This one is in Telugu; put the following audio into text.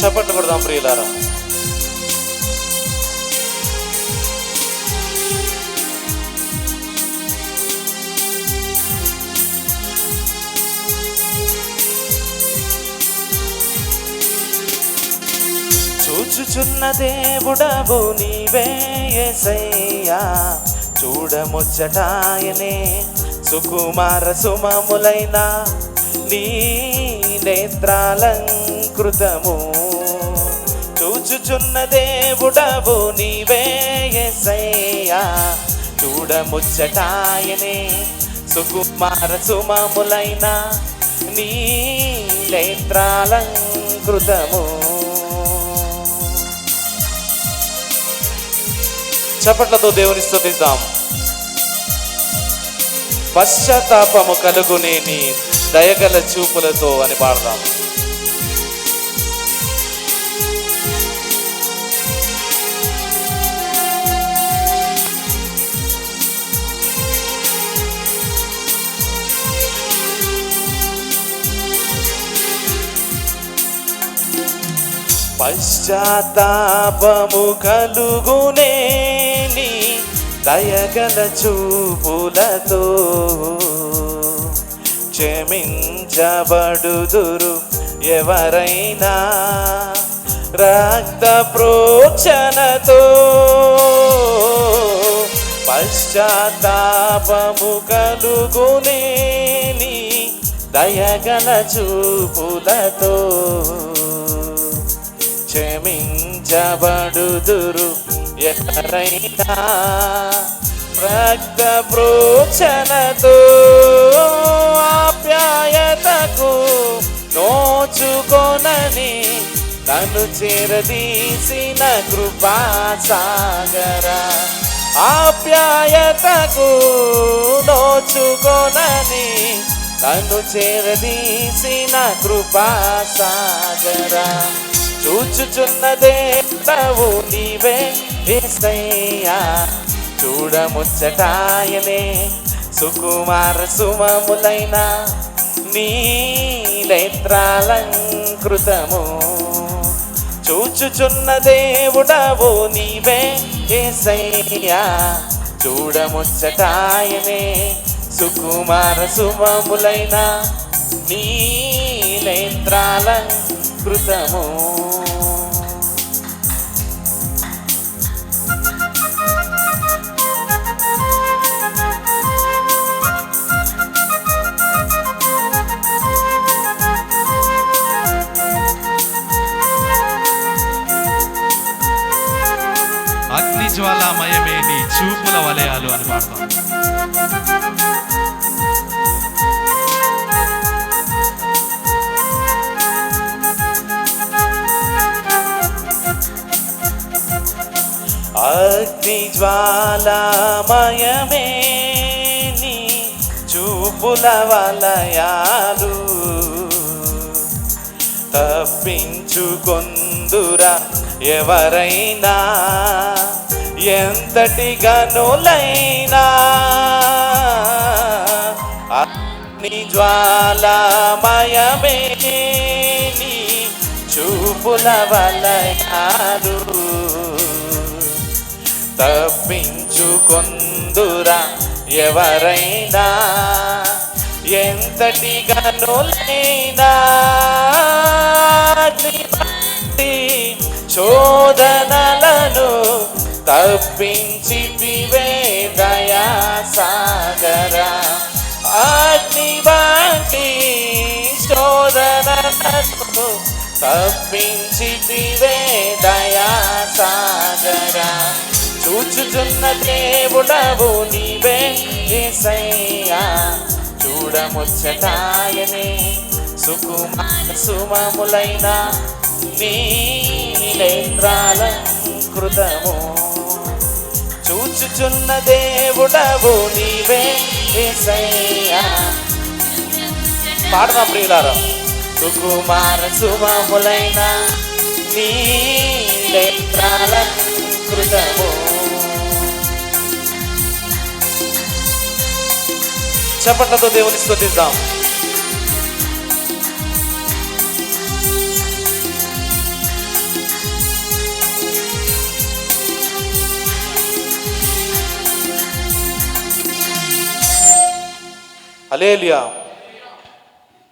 చప్పట్లు కొడదాం ప్రియులారా. చూచుచున్న దేవుడవు నీవే యేసయ్యా చూడముచ్చటాయనే సుకుమార సుమములైన నీ నేత్రాలంకృతము. చూచుచున్న దేవుడవు నీవే యేసయ్యా చూడముచ్చటాయనే సుకుమార సుమములైన నీ నేత్రాలంకృతము. చప్పట్లతో దేవుని స్థుతిద్దాం పశ్చాత్తాపము కలుగునే నీ దయగల చూపులతో అని పాడదాం. పశ్చాత్తాపము కలుగునే నీ దయగల చూపులతో క్షమించబడుదురు ఎవరైనా. రక్త ప్రోక్షణతో పశ్చాత్తాపము కలుగునే నీ దయగల చూపులతో క్షమించబడుదురు. ఎక్కడైనా రక్త ప్రోక్షణతో ఆప్యాయతకు నోచుకొనని నన్ను చేరదీసిన కృపాసాగర ఆప్యాయతకు నోచుకొనని నన్ను చేరదీసిన కృపాసాగరా చూచుచున్నదే ప్రభు నీవే ఏసయ్యా. చూడముచ్చటాయనే సుకుమార సుమములైన నీ నేత్రాలంకృతము. చూచుచున్న దేవుడవు నీవే ఏసయ్యా. చూడముచ్చటాయనే సుకుమార సుమములైన నీ సంస్కృతము అగ్నిజ్వాలామయమే నీ చూపుల వలయాలు అని పాడతాం. అగ్ని జ్వాలామయమే నీ చూపుల వలయాలు. తప్పించుకొందురా ఎవరైనా ఎంతటి గనులైనా అగ్ని జ్వాలామయమే నీ చూపుల వలయాలు. తప్పించుకొందురా ఎవరైనా? ఎంతటి గనులైనా శోధనలను తప్పించి దయా సాగరా? అగ్ని వంటి శోధనలను తప్పించి దయా సాగరా? చూచుచున్న దేవుడవు నీవే ఏసయ్యా. చూడముచ్చటాయనే సుకుమార సుమములైన నీ నేత్రాల కృతము. చూచుచున్న దేవుడవు నీవే ఏసయ్యా. పాడదాం ప్రియులారా. సుకుమార సుమములైన నీ నేత్రాల కృతము. చప్పట్లతో దేవుని స్థుతిద్దాం అలేలియా